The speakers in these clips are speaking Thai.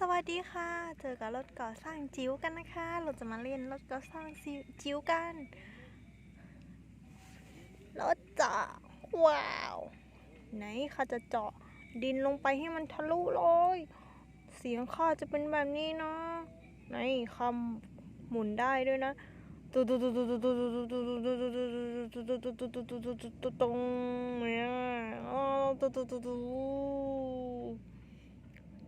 สวัสดีค่ะ เจอกับรถก่อสร้างจิ๋วกันนะคะ เราจะมาเล่นรถก่อสร้างจิ๋วกัน รถเจาะว้าว ไหนข้าจะเจาะดินลงไปให้มันทะลุเลย เสียงข้าจะเป็นแบบนี้นะ ไหนคำหมุนได้ด้วยนะตุ๊ตุ๊ตุ๊ตุ๊ตุ๊ตุ๊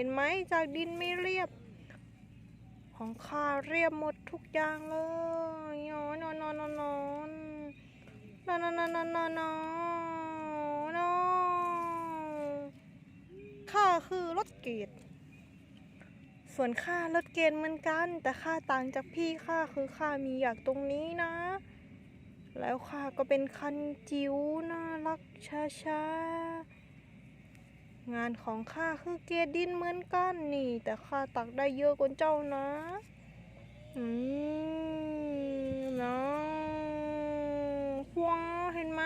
ห็นไหมจากดินไม่เรียบ ของข้าเรียบหมดทุกอย่างเลยนอนนอนนอนนอนนอนนอนนอนนอนนอนข้าคือรถเกียรส่วนข้ารถเกณฑ์เหมือนกัน แต่ข้าต่างจากพี่ข้าคือข้ามีอยากตรงนี้นะ แล้วข้าก็เป็นคันจิ๋วน่ารักช้าช้าๆ งานของข้าคือเกดินเหมือนกันนี่ แต่ข้าตักได้เยอะกว่าเจ้านะ อืมนะว้าเห็นไหม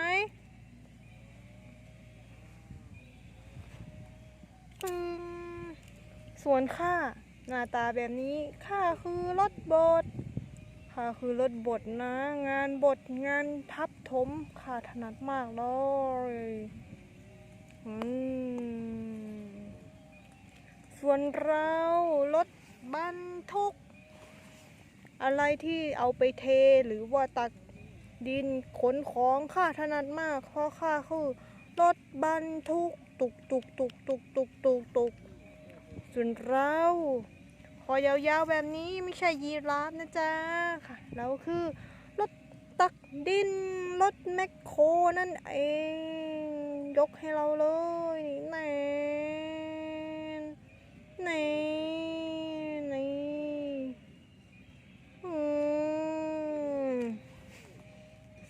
อืมส่วนข้าหน้าตาแบบนี้ข้าคือรถบดข้าคือรถบดนะ งานบดงานทับถมข้าถนัดมากเลยอืม วนเรารถบรรทุก อะไรที่เอาไปเทหรือว่าตักดินขนของข้าถนัดมากเพราะข้าคือรถบรรทุกตุกตุกตุกตุกตุกตุกตุกส่วนเราคอยาวๆแบบนี้ไม่ใช่ยีราฟนะจ๊ะค่ะเราคือรถตักดินรถแมคโครนั่นเอง ยกให้เราเลยแน่แน่นี่อืม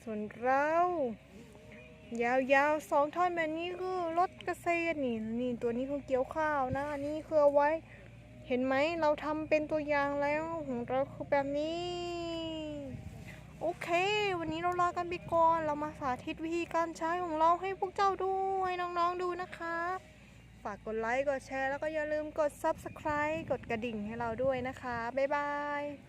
ส่วน เรา ยาวๆสองท่อนแบบนี้คือรถเกษตรนี่นี่ตัวนี้คือเกี่ยวข้าวนะอันนี้คือเอาไว้ เห็นไหมเราทำเป็นตัวอย่างแล้วของเราคือแบบนี้ โอเค วันนี้เราลากันไปก่อนเรามาสาธิตวิธีการใช้ของเราให้พวกเจ้าดูให้น้องๆดูนะคะฝากกดไลค์ กดแชร์ แล้วก็อย่าลืมกด subscribe กดกระดิ่งให้เราด้วยนะคะ บ๊ายบาย